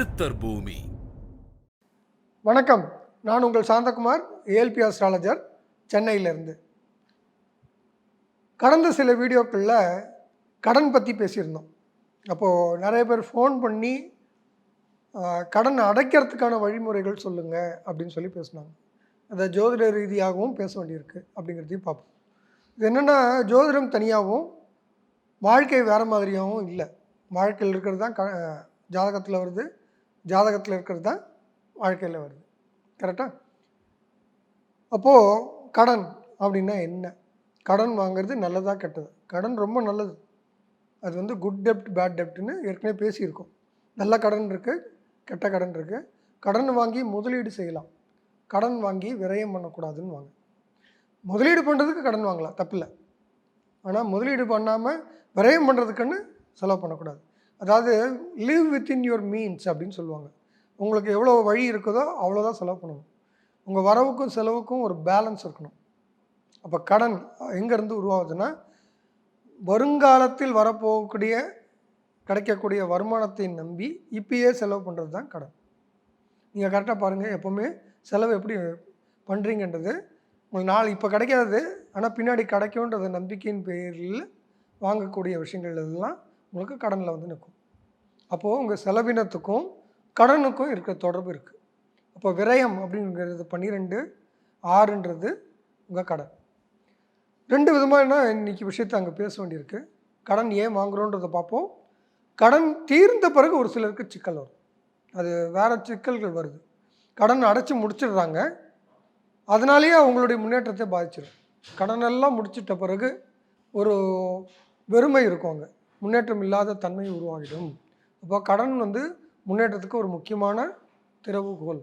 சித்தர் பூமி. வணக்கம். நான் உங்கள் சாந்தகுமார் ஏஎல்பி அஸ்ட்ராலஜர் சென்னையிலேருந்து. கடந்த சில வீடியோக்களில் கடன் பற்றி பேசியிருந்தோம். அப்போது நிறைய பேர் ஃபோன் பண்ணி கடன் அடைக்கிறதுக்கான வழிமுறைகள் சொல்லுங்கள் அப்படின்னு சொல்லி பேசினாங்க. அதை ஜோதிட ரீதியாகவும் பேச வேண்டியிருக்கு அப்படிங்கிறதையும் பார்ப்போம். இது என்னென்னா ஜோதிடம் தனியாகவும் வாழ்க்கை வேறு மாதிரியாகவும் இல்லை. வாழ்க்கையில் இருக்கிறது தான் க ஜாதகத்தில் வருது. ஜாதகத்தில் இருக்கிறது தான் வாழ்க்கையில் வருது. கரெக்டாக அப்போது கடன் அப்படின்னா என்ன? கடன் வாங்குறது நல்லதாக கெட்டது? கடன் ரொம்ப நல்லது. அது வந்து குட் டெப்ட் பேட் டெப்ட்னு ஏற்கனவே பேசியிருக்கோம். நல்ல கடன் இருக்குது கெட்ட கடன் இருக்குது கடன் வாங்கி முதலீடு செய்யலாம். கடன் வாங்கி விரயம் பண்ணக்கூடாதுன்னு வாங்க. முதலீடு பண்ணுறதுக்கு கடன் வாங்கலாம் தப்பில்லை. ஆனால் முதலீடு பண்ணாமல் விரயம் பண்ணுறதுக்குன்னு செலவு பண்ணக்கூடாது. அதாவது லிவ் வித்தின் யுவர் மீன்ஸ் அப்படின்னு சொல்லுவாங்க. உங்களுக்கு எவ்வளோ வழி இருக்குதோ அவ்வளோதான் செலவு பண்ணணும். உங்கள் வரவுக்கும் செலவுக்கும் ஒரு பேலன்ஸ் இருக்கணும். அப்போ கடன் எங்கேருந்து உருவாகுதுன்னா வருங்காலத்தில் வரப்போகக்கூடிய கிடைக்கக்கூடிய வருமானத்தை நம்பி இப்பயே செலவு பண்ணுறது தான் கடன். நீங்கள் கரெக்டாக பாருங்கள் எப்போவுமே செலவு எப்படி பண்ணுறீங்கன்றது உங்களுக்கு நாள் இப்போ கிடைக்காது ஆனால் பின்னாடி கிடைக்கும்ன்றது நம்பிக்கையின் பேரில் வாங்கக்கூடிய விஷயங்கள் எல்லாம் உங்களுக்கு கடனில் வந்து நிற்கும். அப்போது உங்கள் செலவினத்துக்கும் கடனுக்கும் இருக்க தொடர்பு இருக்குது அப்போ விரயம் அப்படிங்கிறது பன்னிரெண்டு ஆறுன்றது உங்கள் கடன். ரெண்டு விதமாக என்ன இன்னைக்கு விஷயத்தை அங்கே பேச வேண்டியிருக்கு. கடன் ஏன் வாங்குகிறோன்றதை பார்ப்போம். கடன் தீர்ந்த பிறகு ஒரு சிலருக்கு சிக்கல் வரும். அது வேறு சிக்கல்கள் வருது. கடன் அடைச்சி முடிச்சிடுறாங்க. அதனாலேயே அவங்களுடைய முன்னேற்றத்தை பாதிச்சிடும் கடனெல்லாம் முடிச்சிட்ட பிறகு ஒரு வெறுமை இருக்கும் அங்கே. முன்னேற்றம் இல்லாத தன்மை உருவாகிடும். அப்போ கடன் வந்து முன்னேற்றத்துக்கு ஒரு முக்கியமான திறவுகோல்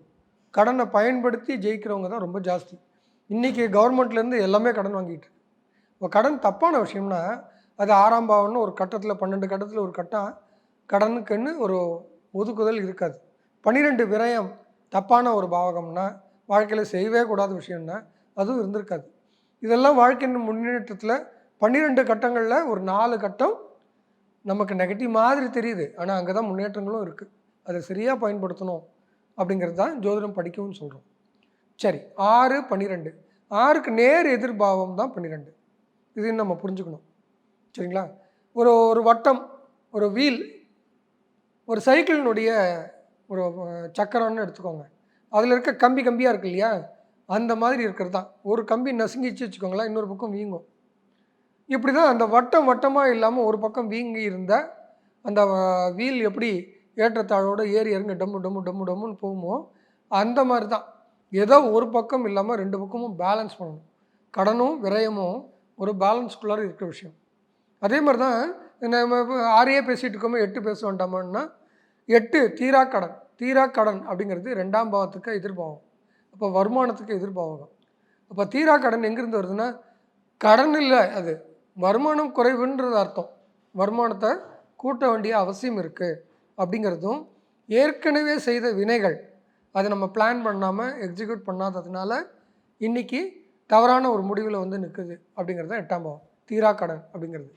கடனை பயன்படுத்தி ஜெயிக்கிறவங்க தான் ரொம்ப ஜாஸ்தி. இன்றைக்கி கவர்மெண்ட்லேருந்து எல்லாமே கடன் வாங்கிட்டு இருக்கு. இப்போ கடன் தப்பான விஷயம்னா அது ஆறாம் பாவம்னு ஒரு கட்டத்தில் பன்னெண்டு கட்டத்தில் ஒரு கட்டம் கடனுக்குன்னு ஒரு ஒதுக்குதல் இருக்காது. பன்னிரெண்டு விரயம் தப்பான ஒரு பாவகம்னா வாழ்க்கையில் செய்யவே கூடாத விஷயம்னா அதுவும் இருந்திருக்காது. இதெல்லாம் வாழ்க்கையின் முன்னேற்றத்தில் பன்னிரெண்டு கட்டங்களில் ஒரு நாலு கட்டம் நமக்கு நெகட்டிவ் மாதிரி தெரியுது. ஆனால் அங்கே தான் முன்னேற்றங்களும் இருக்குது அதை சரியாக பயன்படுத்தணும் அப்படிங்கிறது தான் ஜோதிடம் படிக்கவும் சொல்கிறோம் சரி ஆறு பன்னிரெண்டு. ஆறுக்கு நேர் எதிர்பாவம் தான் பன்னிரெண்டு. இதையும் நம்ம புரிஞ்சுக்கணும். சரிங்களா? ஒரு ஒரு வட்டம் ஒரு வீல் ஒரு சைக்கிளினுடைய ஒரு சக்கரம்னு எடுத்துக்கோங்க. அதில் இருக்க கம்பி கம்பியாக இருக்கு இல்லையா? அந்த மாதிரி இருக்கிறது தான். ஒரு கம்பி நசுங்கிச்சு வச்சுக்கோங்களேன் இன்னொரு பக்கம் வீங்கும். இப்படி தான் அந்த வட்டம் வட்டமாக இல்லாமல் ஒரு பக்கம் வீங்கி இருந்த அந்த வீல் எப்படி ஏற்றத்தாழோடு ஏறி இறங்க டம்மு டம்மு டம்மு டம்முன்னு போகுமோ அந்த மாதிரி தான் ஏதோ ஒரு பக்கம் இல்லாமல் ரெண்டு பக்கமும் பேலன்ஸ் பண்ணணும். கடனும் விரயமும் ஒரு பேலன்ஸ்குள்ளார இருக்கிற விஷயம். அதே மாதிரி தான் நம்ம ஆறையே பேசிகிட்டு இருக்கோமோ எட்டு பேச வேண்டாமான்னா எட்டு தீரா கடன். தீரா கடன் அப்படிங்கிறது ரெண்டாம் பாவத்துக்கு எதிர்பாவம் அப்போ வருமானத்துக்கு எதிர்பாவகம். அப்போ தீரா கடன் எங்கேருந்து வருதுன்னா கடன் இல்லை அது வருமானம் குறைவுன்றது அர்த்தம். வருமானத்தை கூட்ட வேண்டிய அவசியம் இருக்குது அப்படிங்கிறதும் ஏற்கனவே செய்த வினைகள் அதை நம்ம பிளான் பண்ணாமல் எக்ஸிக்யூட் பண்ணாததுனால இன்றைக்கி தவறான ஒரு முடிவில் வந்து நிற்குது அப்படிங்கிறது தான் எட்டாம் பாவம். தீரா கடன் அப்படிங்கிறது.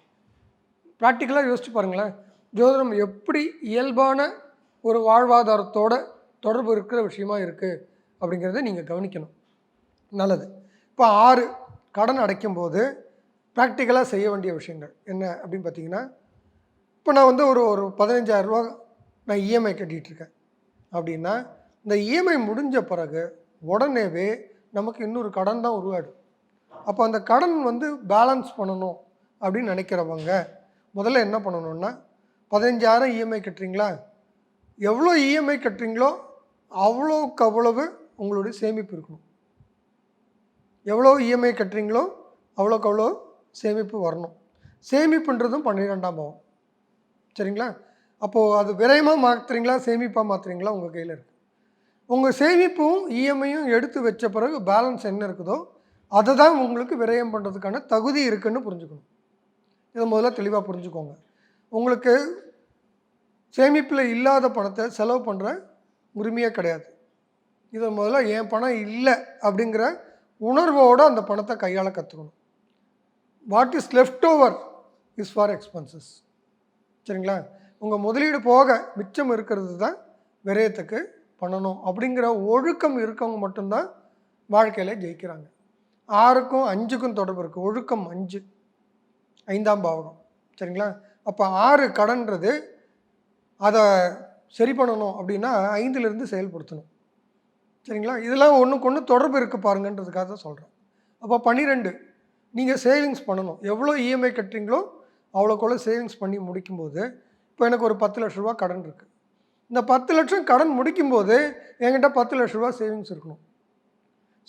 ப்ராக்டிக்கலாக யோசிச்சு பாருங்களேன். ஜோதிடம் எப்படி இயல்பான ஒரு வாழ்வாதாரத்தோட தொடர்பு இருக்கிற விஷயமா இருக்குது அப்படிங்கிறத நீங்கள் கவனிக்கணும். நல்லது. இப்போ ஆறு கடன் அடைக்கும்போது ப்ராக்டிக்கலாக செய்ய வேண்டிய விஷயங்கள். என்ன அப்படின்னு பார்த்தீங்கன்னா இப்போ நான் வந்து ஒரு ஒரு 15000 நான் இஎம்ஐ கட்டிகிட்ருக்கேன் அப்படின்னா இந்த இஎம்ஐ முடிஞ்ச பிறகு உடனேவே நமக்கு இன்னொரு கடன் தான் உருவாடும் அப்போ அந்த கடன் வந்து பேலன்ஸ் பண்ணணும் அப்படின்னு நினைக்கிறவங்க முதல்ல என்ன பண்ணணும்னா பதினஞ்சாயிரம் இஎம்ஐ கட்டுறீங்களா? எவ்வளோ இஎம்ஐ கட்டுறீங்களோ அவ்வளோக்கு அவ்வளவு உங்களுடைய சேமிப்பு இருக்கணும். எவ்வளோ இஎம்ஐ கட்டுறீங்களோ அவ்வளோக்கு அவ்வளோ சேமிப்பு வரணும். சேமிப்புன்றதும் பன்னிரெண்டாம் பாவம். சரிங்களா? அப்போது அது விரயமாக மாற்றுறீங்களா சேமிப்பாக மாற்றுறீங்களா உங்கள் கையில் இருக்குது உங்கள் சேமிப்பும் இஎம்ஐயும் எடுத்து வச்ச பிறகு பேலன்ஸ் என்ன இருக்குதோ அதை தான் உங்களுக்கு விரயம் பண்ணுறதுக்கான தகுதி இருக்குன்னு புரிஞ்சுக்கணும். இதை முதல்ல தெளிவாக புரிஞ்சுக்கோங்க. உங்களுக்கு சேமிப்பில் இல்லாத பணத்தை செலவு பண்ணுற உரிமையே கிடையாது. இதை முதல்ல என் பணம் இல்லை அப்படிங்கிற உணர்வோடு அந்த பணத்தை கையாள கற்றுக்கணும் what is left over is for expenses சரிங்களா? உங்கள் முதலீடு போக மிச்சம் இருக்கிறது தான் விரயத்துக்கு பண்ணணும். அப்படிங்கிற ஒழுக்கம் இருக்கவங்க மட்டும்தான் வாழ்க்கையில் ஜெயிக்கிறாங்க. ஆறுக்கும் அஞ்சுக்கும் தொடர்பு இருக்குது ஒழுக்கம் அஞ்சு. ஐந்தாம் பாவகம். சரிங்களா? அப்போ ஆறு கடன்றது அதை சரி பண்ணணும் அப்படின்னா ஐந்துலேருந்து செயல்படுத்தணும். சரிங்களா? இதெல்லாம் ஒன்றுக்கு ஒன்று தொடர்பு இருக்குது பாருங்கன்றதுக்காக தான் சொல்கிறேன் அப்போ பன்னிரெண்டு. நீங்கள் சேவிங்ஸ் பண்ணணும். எவ்வளோ இஎம்ஐ கட்டுறீங்களோ அவ்வளோக்குள்ள சேவிங்ஸ் பண்ணி முடிக்கும்போது இப்போ எனக்கு ஒரு பத்து லட்ச ரூபா கடன் இருக்குது இந்த பத்து லட்சம் கடன் முடிக்கும்போது என்கிட்ட பத்து லட்ச ரூபா சேவிங்ஸ் இருக்கணும்.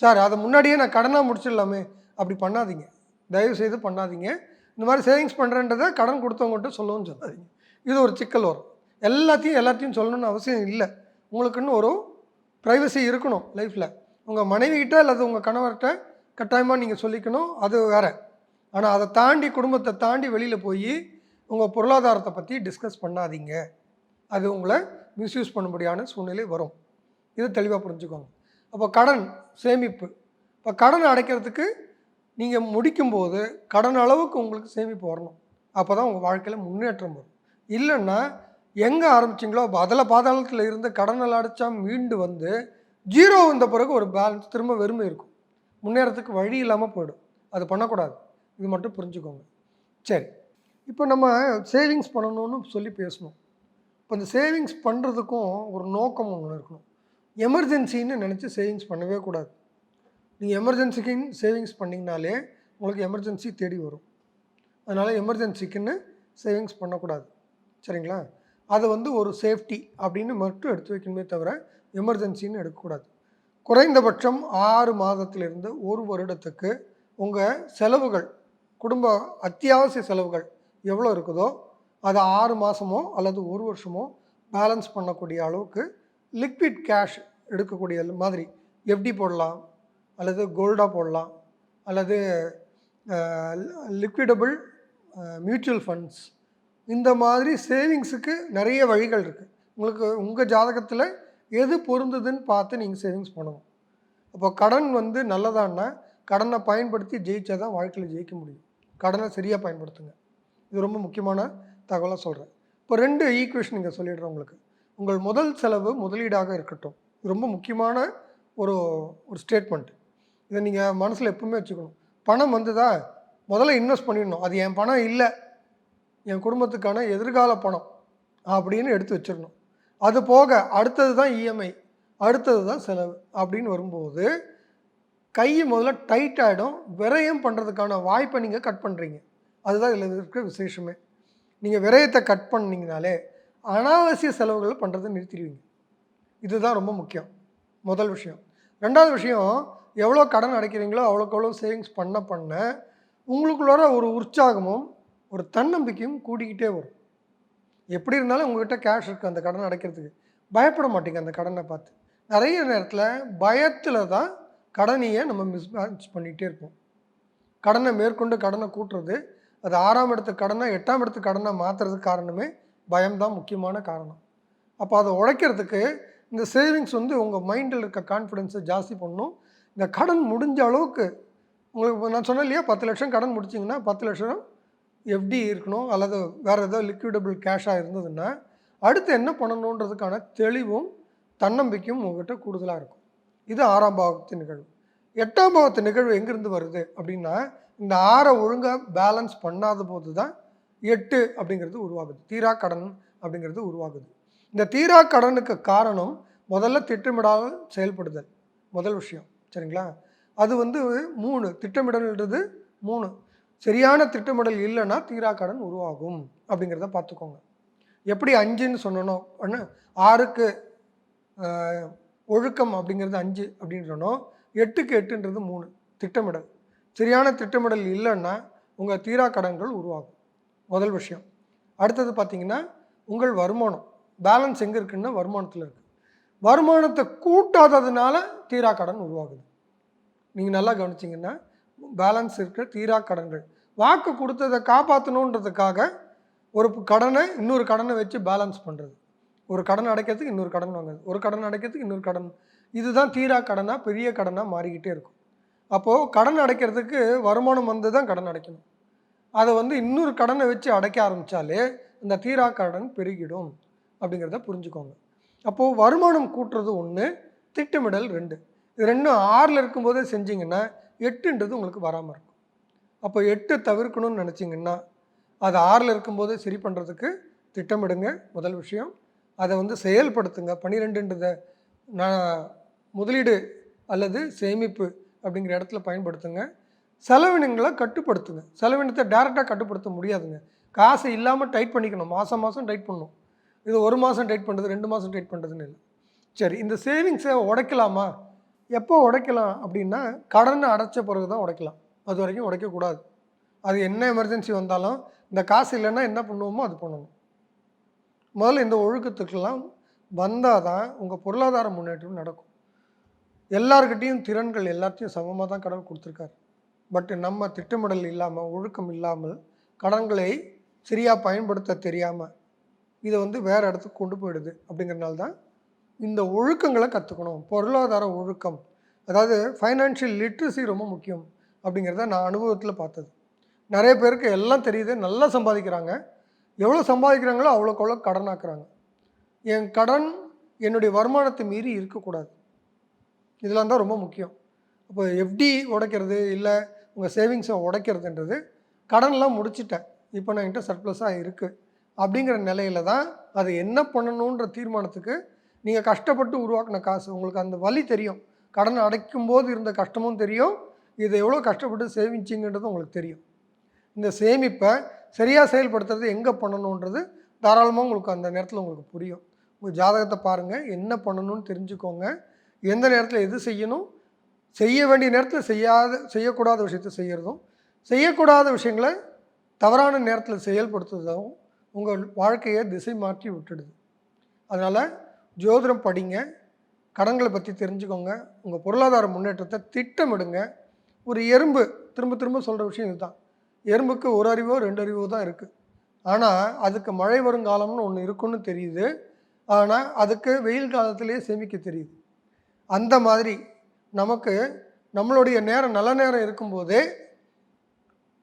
சார் அதை முன்னாடியே நான் கடனாக முடிச்சிடலாமே. அப்படி பண்ணாதீங்க. தயவு செய்து பண்ணாதீங்க. இந்த மாதிரி சேவிங்ஸ் பண்ணுறேன்றதை கடன் கொடுத்தவங்ககிட்ட சொல்லவும் சொல்லாதீங்க. இது ஒரு சிக்கல் வரும். எல்லாத்தையும் எல்லாத்தையும் சொல்லணும்னு அவசியம் இல்லை. உங்களுக்குன்னு ஒரு ப்ரைவசி இருக்கணும் லைஃப்பில் உங்கள் மனைவிகிட்ட அல்லது உங்கள் கணவர்கிட்ட கட்டாயமாக நீங்கள் சொல்லிக்கணும். அது வேறு. ஆனால் அதை தாண்டி குடும்பத்தை தாண்டி வெளியில் போய் உங்கள் பொருளாதாரத்தை பற்றி டிஸ்கஸ் பண்ணாதீங்க. அது உங்களை மிஸ்யூஸ் பண்ணும்படியான சூழ்நிலை வரும். இது தெளிவாக புரிஞ்சுக்கோங்க. அப்போ கடன் சேமிப்பு. இப்போ கடன் அடைக்கிறதுக்கு நீங்கள் முடிக்கும்போது கடன் அளவுக்கு உங்களுக்கு சேமிப்பு வரணும். அப்போ தான் உங்கள் வாழ்க்கையில் முன்னேற்றம் வரும். இல்லைன்னா எங்கே ஆரம்பிச்சிங்களோ அப்போ அதில் பாதாளத்தில் இருந்து கடனில் அடைச்சா மீண்டு வந்து ஜீரோ வந்த பிறகு ஒரு பேலன்ஸ் திரும்ப வெறுமை இருக்கும். முன்னேறத்துக்கு வழி இல்லாமல் போயிடும். அது பண்ணக்கூடாது. இது மட்டும் புரிஞ்சுக்கோங்க. சரி. இப்போ நம்ம சேவிங்ஸ் பண்ணணும்னு சொல்லி பேசணும். இப்போ இந்த சேவிங்ஸ் பண்ணுறதுக்கும் ஒரு நோக்கம் ஒன்று இருக்கணும். எமர்ஜென்சின்னு நினச்சி சேவிங்ஸ் பண்ணவே கூடாது. நீங்கள் எமர்ஜென்சிக்குன்னு சேவிங்ஸ் பண்ணிங்கனாலே உங்களுக்கு எமர்ஜென்சி தேடி வரும். அதனால் எமர்ஜென்சிக்குன்னு சேவிங்ஸ் பண்ணக்கூடாது. சரிங்களா? அதை வந்து ஒரு சேஃப்டி அப்படின்னு மட்டும் எடுத்து வைக்கணுமே தவிர எமர்ஜென்சின்னு எடுக்கக்கூடாது. குறைந்தபட்சம் ஆறு மாதத்திலிருந்து ஒரு வருடத்துக்கு உங்கள் செலவுகள் குடும்ப அத்தியாவசிய செலவுகள் எவ்வளோ இருக்குதோ அதை ஆறு மாதமோ அல்லது ஒரு வருஷமோ பேலன்ஸ் பண்ணக்கூடிய அளவுக்கு லிக்விட் கேஷ் எடுக்கக்கூடிய மாதிரி எஃப்டி போடலாம் அல்லது கோல்டாக போடலாம் அல்லது லிக்விடபிள் மியூச்சுவல் ஃபண்ட்ஸ். இந்த மாதிரி சேவிங்ஸுக்கு நிறைய வழிகள் இருக்குது உங்களுக்கு உங்கள் ஜாதகத்தில் எது பொருந்துதுன்னு பார்த்து நீங்கள் சேவிங்ஸ் பண்ணணும். அப்போ கடன் வந்து நல்லதான்னா கடனை பயன்படுத்தி ஜெயிச்சா தான் வாழ்க்கையில் ஜெயிக்க முடியும். கடனை சரியாக பயன்படுத்துங்க. இது ரொம்ப முக்கியமான தகவலாக சொல்கிறேன் இப்போ ரெண்டு ஈக்குவேஷன் இங்கே சொல்லிடுறேன் உங்களுக்கு. உங்கள் முதல் செலவு முதலீடாக இருக்கட்டும். இது ரொம்ப முக்கியமான ஒரு ஒரு ஸ்டேட்மெண்ட் இதை நீங்கள் மனசில் எப்பவுமே வச்சுக்கணும். பணம் வந்துதா? முதல்ல இன்வெஸ்ட் பண்ணிடணும். அது என் பணம் இல்லை. என் குடும்பத்துக்கான எதிர்கால பணம் அப்படின்னு எடுத்து வச்சிடணும். அது போக அடுத்தது தான் இஎம்ஐ அடுத்தது தான் செலவு அப்படின்னு வரும்போது கை முதல்ல டைட் ஆகிடும் விரயம் பண்ணுறதுக்கான வாய்ப்பை நீங்கள் கட் பண்ணுறீங்க அதுதான் இதில் இருக்கிற விசேஷமே. நீங்கள் விரயத்தை கட் பண்ணிங்கனாலே அனாவசிய செலவுகளை பண்ணுறதை நிறுத்திடுவீங்க. இதுதான் ரொம்ப முக்கியம். முதல் விஷயம். ரெண்டாவது விஷயம் எவ்வளோ கடன் அடைக்கிறீங்களோ அவ்வளோக்கு எவ்வளோ சேவிங்ஸ் பண்ண பண்ண உங்களுக்குள்ளார ஒரு உற்சாகமும் ஒரு தன்னம்பிக்கையும் கூடிக்கிட்டே வரும். எப்படி இருந்தாலும் உங்ககிட்ட கேஷ் இருக்குது அந்த கடன் அடைக்கிறதுக்கு. பயப்பட மாட்டீங்க அந்த கடனை பார்த்து. நிறைய நேரத்தில் பயத்தில் தான் கடனையை நம்ம மிஸ்மேனேஜ் பண்ணிகிட்டே இருப்போம். கடனை மேற்கொண்டு கடனை கூட்டுறது அது ஆறாம் இடத்து கடனை எட்டாம் இடத்து கடனை மாற்றுறதுக்கு காரணமே பயம்தான் முக்கியமான காரணம். அப்போ அதை உழைக்கிறதுக்கு இந்த சேவிங்ஸ் வந்து உங்கள் மைண்டில் இருக்க கான்ஃபிடென்ஸை ஜாஸ்தி பண்ணணும் இந்த கடன் முடிஞ்ச அளவுக்கு உங்களுக்கு நான் சொன்னேன் இல்லையா பத்து லட்சம் கடன் முடிச்சிங்கன்னா பத்து லட்சம் எஃப்டி இருக்கணும் அல்லது வேறு ஏதோ லிக்விடபிள் கேஷாக இருந்ததுன்னா அடுத்து என்ன பண்ணணுன்றதுக்கான தெளிவும் தன்னம்பிக்கையும் உங்கள்கிட்ட கூடுதலாக இருக்கும். இது ஆறாம் பாவத்து நிகழ்வு. எட்டாம் பாவத்து நிகழ்வு எங்கேருந்து வருது அப்படின்னா இந்த ஆறை ஒழுங்காக பேலன்ஸ் பண்ணாத போது தான் எட்டு அப்படிங்கிறது உருவாகுது. தீரா கடன் அப்படிங்கிறது உருவாகுது. இந்த தீரா கடனுக்கு காரணம் முதல்ல திட்டமிடாமல் செயல்படுதல். முதல் விஷயம். சரிங்களா? அது வந்து மூணு. திட்டமிடல்ன்றது மூணு. சரியான திட்டமிடல் இல்லைன்னா தீரா கடன் உருவாகும். அப்படிங்கிறத பார்த்துக்கோங்க. எப்படி அஞ்சுன்னு சொன்னனோ ஒன்று ஆறுக்கு ஒழுக்கம் அப்படிங்கிறது அஞ்சு அப்படின்னு சொன்னோம். எட்டுக்கு எட்டுன்றது மூணு திட்டமிடல். சரியான திட்டமிடல் இல்லைன்னா உங்கள் தீரா கடன்கள் உருவாகும். முதல் விஷயம். அடுத்தது பார்த்தீங்கன்னா உங்கள் வருமானம். பேலன்ஸ் எங்கே இருக்குன்னா வருமானத்தில் இருக்குது வருமானத்தை கூட்டாததுனால தீரா கடன் உருவாகுது. நீங்கள் நல்லா கவனிச்சிங்கன்னா பேலன்ஸ் இருக்கிற தீரா கடன்கள். வாக்கு கொடுத்ததை காப்பாற்றணுன்றதுக்காக ஒரு கடனை இன்னொரு கடனை வச்சு பேலன்ஸ் பண்ணுறது ஒரு கடன் அடைக்கிறதுக்கு இன்னொரு கடன் வாங்குறது. ஒரு கடன் அடைக்கிறதுக்கு இன்னொரு கடன். இதுதான் தீரா கடனாக பெரிய கடனாக மாறிக்கிட்டே இருக்கும். அப்போது கடன் அடைக்கிறதுக்கு வருமானம் வந்து தான் கடன் அடைக்கணும். அதை வந்து இன்னொரு கடனை வச்சு அடைக்க ஆரம்பித்தாலே இந்த தீரா கடன் பெருகிடும் அப்படிங்கிறத புரிஞ்சுக்கோங்க. அப்போது வருமானம் கூட்டுறது ஒன்று திட்டமிடல் ரெண்டு. இது ரெண்டும் ஆறில் இருக்கும்போதே செஞ்சிங்கன்னா எட்டுன்றது உங்களுக்கு வராமல் இருக்கும். அப்போ எட்டு தவிர்க்கணும்னு நினச்சிங்கன்னா அது ஆறில் இருக்கும்போதே சரி பண்ணுறதுக்கு திட்டமிடுங்க. முதல் விஷயம். அதை வந்து செயல்படுத்துங்க. பன்னிரெண்டுன்றதை நான் முதலீடு அல்லது சேமிப்பு அப்படிங்கிற இடத்துல பயன்படுத்துங்க. செலவினங்களை கட்டுப்படுத்துங்க. செலவினத்தை டேரெக்டாக கட்டுப்படுத்த முடியாதுங்க. காசு இல்லாமல் டைட் பண்ணிக்கணும். மாதம் மாதம் டைட் பண்ணணும் இது ஒரு மாதம் டைட் பண்ணுறது ரெண்டு மாதம் டைட் பண்ணுறதுன்னு இல்லை. சரி இந்த சேவிங்ஸை உடைக்கலாமா? எப்போ உடைக்கலாம் அப்படின்னா கடனை அடைச்ச பிறகு தான் உடைக்கலாம். அது வரைக்கும் உடைக்கக்கூடாது. அது என்ன எமர்ஜென்சி வந்தாலும் இந்த காசு இல்லைன்னா என்ன பண்ணுவோமோ அது பண்ணணும். முதல்ல இந்த ஒழுக்கத்துக்கெல்லாம் வந்தால் தான் உங்கள் பொருளாதார முன்னேற்றம் நடக்கும். எல்லார்கிட்டேயும் திறன்கள் எல்லாத்தையும் சமமாக தான் கடவுள் கொடுத்துருக்காரு. பட் நம்ம திட்டமிடல் இல்லாமல் ஒழுக்கம் இல்லாமல் கடன்களை சரியாக பயன்படுத்த தெரியாமல் இதை வந்து வேறு இடத்துக்கு கொண்டு போயிடுது அப்படிங்கிறனால தான் இந்த ஒழுக்கங்களை கற்றுக்கணும் பொருளாதார ஒழுக்கம். அதாவது ஃபைனான்ஷியல் லிட்ரஸி ரொம்ப முக்கியம் அப்படிங்கிறத நான் அனுபவத்தில் பார்த்தது. நிறைய பேருக்கு எல்லாம் தெரியுது நல்லா சம்பாதிக்கிறாங்க. எவ்வளோ சம்பாதிக்கிறாங்களோ அவ்வளோக்கு அவ்வளோ கடனாக்குறாங்க. என் கடன் என்னுடைய வருமானத்தை மீறி இருக்கக்கூடாது. இதெல்லாம் தான் ரொம்ப முக்கியம். அப்போ எஃப்டி உடைக்கிறது இல்லை உங்கள் சேவிங்ஸை உடைக்கிறதுன்றது கடன்லாம் முடிச்சிட்டேன். இப்போ நான் என்கிட்ட சர்ப்ளஸாக இருக்குது அப்படிங்கிற நிலையில தான் அதை என்ன பண்ணணுன்ற தீர்மானத்துக்கு நீங்கள் கஷ்டப்பட்டு உருவாக்கின காசு உங்களுக்கு அந்த வழி தெரியும். கடன் அடைக்கும் போது இருந்த கஷ்டமும் தெரியும். இதை எவ்வளோ கஷ்டப்பட்டு சேமிச்சிங்கன்றது உங்களுக்கு தெரியும். இந்த சேமிப்பை சரியாக செயல்படுத்துறது எங்கே பண்ணணுன்றது தாராளமாக உங்களுக்கு அந்த நேரத்தில் உங்களுக்கு புரியும். உங்கள் ஜாதகத்தை பாருங்கள் என்ன பண்ணணும்னு தெரிஞ்சுக்கோங்க. எந்த நேரத்தில் எது செய்யணும்? செய்ய வேண்டிய நேரத்தில் செய்யாத செய்யக்கூடாத விஷயத்தை செய்கிறதும் செய்யக்கூடாத விஷயங்களை தவறான நேரத்தில் செயல்படுத்துறதும் உங்கள் வாழ்க்கையை திசை மாற்றி விட்டுடுது. அதனால் ஜோதிடம் படிங்க கடன்களை பற்றி தெரிஞ்சுக்கோங்க உங்கள் பொருளாதார முன்னேற்றத்தை திட்டமிடுங்க. ஒரு எறும்பு திரும்ப திரும்ப சொல்கிற விஷயம் இதுதான். எறும்புக்கு ஒரு அறிவோ ரெண்டு அறிவோ தான் இருக்குது ஆனால் அதுக்கு மழை வரும் காலம்னு ஒன்று இருக்குன்னு தெரியுது. ஆனால் அதுக்கு வெயில் காலத்திலேயே சேமிக்க தெரியுது. அந்த மாதிரி நமக்கு நம்மளுடைய நேரம் நல்ல நேரம் இருக்கும்போதே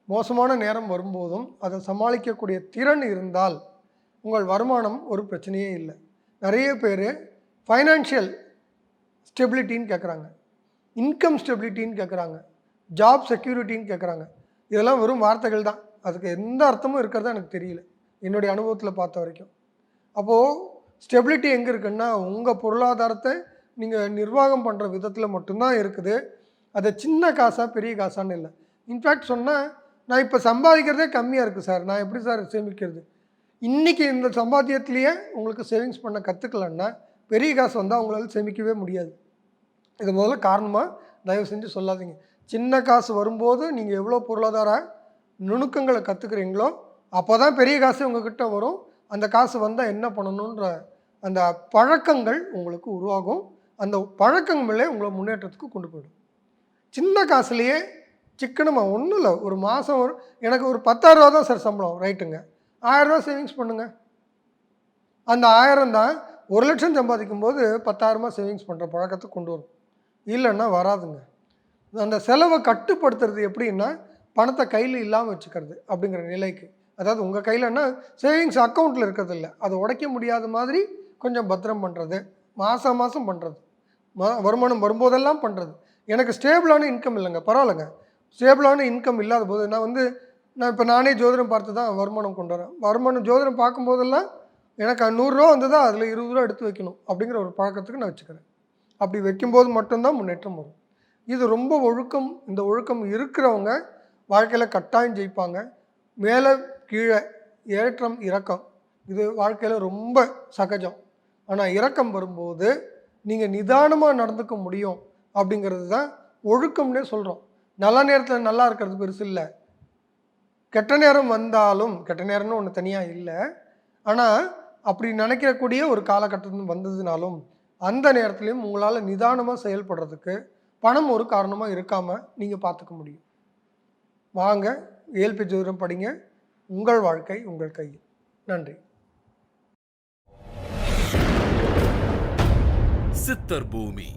மோசமான நேரம் வரும்போதும் அதை சமாளிக்கக்கூடிய திறன் இருந்தால் உங்கள் வருமானம் ஒரு பிரச்சனையே இல்லை. நிறைய பேர் ஃபைனான்ஷியல் ஸ்டெபிலிட்டின்னு கேட்குறாங்க இன்கம் ஸ்டெபிலிட்டின்னு கேட்குறாங்க ஜாப் செக்யூரிட்டின்னு கேட்குறாங்க இதெல்லாம் வெறும் வார்த்தைகள் தான். அதுக்கு எந்த அர்த்தமும் இருக்கிறதா எனக்கு தெரியல. என்னுடைய அனுபவத்தில் பார்த்த வரைக்கும். அப்போது ஸ்டெபிலிட்டி எங்கே இருக்குன்னா உங்கள் பொருளாதாரத்தை நீங்கள் நிர்வாகம் பண்ணுற விதத்தில் மட்டும்தான் இருக்குது. அதை சின்ன காசாக பெரிய காசான்னு இல்லை. இன்ஃபேக்ட் சொன்னால் நான் இப்போ சம்பாதிக்கிறதே கம்மியாக இருக்குது சார். நான் எப்படி சார் சேமிக்கிறது? இன்றைக்கி இந்த சம்பாத்தியத்திலேயே உங்களுக்கு சேவிங்ஸ் பண்ண கற்றுக்கலன்னா பெரிய காசு வந்தால் உங்களால் சேமிக்கவே முடியாது. இது முதல்ல காரணமாக தயவு செஞ்சு சொல்லாதீங்க. சின்ன காசு வரும்போது நீங்கள் எவ்வளோ பொருளாதார நுணுக்கங்களை கற்றுக்குறீங்களோ அப்போ தான் பெரிய காசு உங்ககிட்ட வரும். அந்த காசு வந்தால் என்ன பண்ணணுன்ற அந்த பழக்கங்கள் உங்களுக்கு உருவாகும். அந்த பழக்கங்களே உங்களை முன்னேற்றத்துக்கு கொண்டு போயிடும். சின்ன காசுலேயே சிக்கனமாக ஒன்றும் இல்லை ஒரு மாதம் ஒரு எனக்கு ஒரு பத்தாயிரரூவா தான் சார் சம்பளம் ரைட்டுங்க ஆயிரரூவா சேவிங்ஸ் பண்ணுங்கள் அந்த ஆயிரம் தான் ஒரு லட்சம் சம்பாதிக்கும் போது பத்தாயிரமா சேவிங்ஸ் பண்ணுற பழக்கத்தை கொண்டு வரும். இல்லைன்னா வராதுங்க. அந்த செலவை கட்டுப்படுத்துறது எப்படின்னா பணத்தை கையில் இல்லாமல் வச்சுக்கிறது அப்படிங்கிற நிலைக்கு. அதாவது உங்கள் கையிலன்னா சேவிங்ஸ் அக்கௌண்ட்டில் இருக்கிறது இல்லை. அதை உடைக்க முடியாத மாதிரி கொஞ்சம் பத்திரம் பண்ணுறது மாதம் மாதம் பண்ணுறது ம வருமானம் வரும்போதெல்லாம் பண்ணுறது எனக்கு ஸ்டேபிளான இன்கம் இல்லைங்க பரவாயில்லைங்க. ஸ்டேபிளான இன்கம் இல்லாத போது நான் வந்து நான் இப்போ நானே ஜோதிடம் பார்த்து தான் வருமானம் கொண்டு வரேன் வருமானம் ஜோதிடம் பார்க்கும்போதெல்லாம் எனக்கு நூறுரூவா வந்ததா அதில் இருபது ரூபா எடுத்து வைக்கணும் அப்படிங்கிற ஒரு பழக்கத்துக்கு நான் வச்சுக்கிறேன். அப்படி வைக்கும்போது மட்டும்தான் முன்னேற்றம் வரும். இது ரொம்ப ஒழுக்கம் இந்த ஒழுக்கம் இருக்கிறவங்க வாழ்க்கையில் கட்டாயம் ஜெயிப்பாங்க. மேலே கீழே ஏற்றம் இறக்கம் இது வாழ்க்கையில் ரொம்ப சகஜம். ஆனால் இறக்கம் வரும்போது நீங்கள் நிதானமாக நடந்துக்க முடியும் அப்படிங்கிறது தான் ஒழுக்கம்னே சொல்கிறோம் நல்ல நேரத்தில் நல்லா இருக்கிறது பெருசு இல்லை. கெட்ட நேரம் வந்தாலும் கெட்ட நேரம்னு ஒன்று தனியாக இல்லை. ஆனால் அப்படி நினைக்கிறக்கூடிய ஒரு காலகட்டம் வந்ததுனாலும் அந்த நேரத்துலையும் உங்களால் நிதானமாக செயல்படுறதுக்கு பணம் ஒரு காரணமாக இருக்காமல் நீங்கள் பார்த்துக்க முடியும். வாங்க ஏல்பி ஜோதிடம் படிங்க. உங்கள் வாழ்க்கை உங்கள் கையில் நன்றி. சித்தர் பூமி.